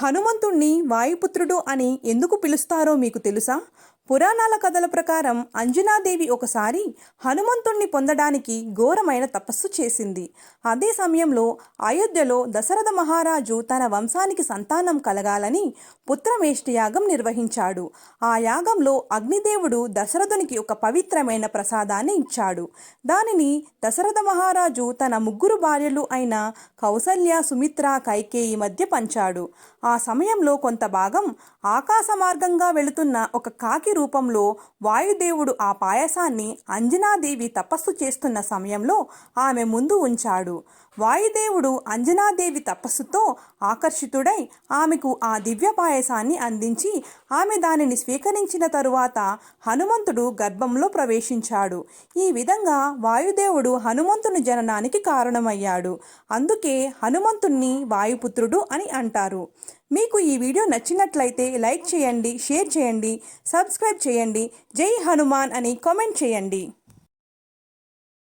హనుమంతుణ్ణి వాయుపుత్రుడు అని ఎందుకు పిలుస్తారో మీకు తెలుసా? పురాణాల కథల ప్రకారం అంజనాదేవి ఒకసారి హనుమంతుణ్ణి పొందడానికి ఘోరమైన తపస్సు చేసింది. అదే సమయంలో అయోధ్యలో దశరథ మహారాజు తన వంశానికి సంతానం కలగాలని పుత్రమేష్టి యాగం నిర్వహించాడు. ఆ యాగంలో అగ్నిదేవుడు దశరథునికి ఒక పవిత్రమైన ప్రసాదాన్ని ఇచ్చాడు. దానిని దశరథ మహారాజు తన ముగ్గురు భార్యలు అయిన కౌసల్య సుమిత్ర కైకేయి మధ్య పంచాడు. ఆ సమయంలో కొంత భాగం ఆకాశ మార్గంగా వెళుతున్న ఒక కాకి రూపంలో వాయుదేవుడు ఆ పాయసాన్ని అంజనాదేవి తపస్సు చేస్తున్న సమయంలో ఆమె ముందు ఉంచాడు. వాయుదేవుడు అంజనాదేవి తపస్సుతో ఆకర్షితుడై ఆమెకు ఆ దివ్య పాయసాన్ని అందించి ఆమె దానిని స్వీకరించిన తరువాత హనుమంతుడు గర్భంలో ప్రవేశించాడు. ఈ విధంగా వాయుదేవుడు హనుమంతుని జననానికి కారణమయ్యాడు. అందుకే హనుమంతుణ్ణి వాయుపుత్రుడు అని అంటారు. మీకు ఈ వీడియో నచ్చినట్లయితే లైక్ చేయండి షేర్ చేయండి సబ్స్క్రైబ్ చేయండి. జై హనుమాన్ అని కామెంట్ చేయండి.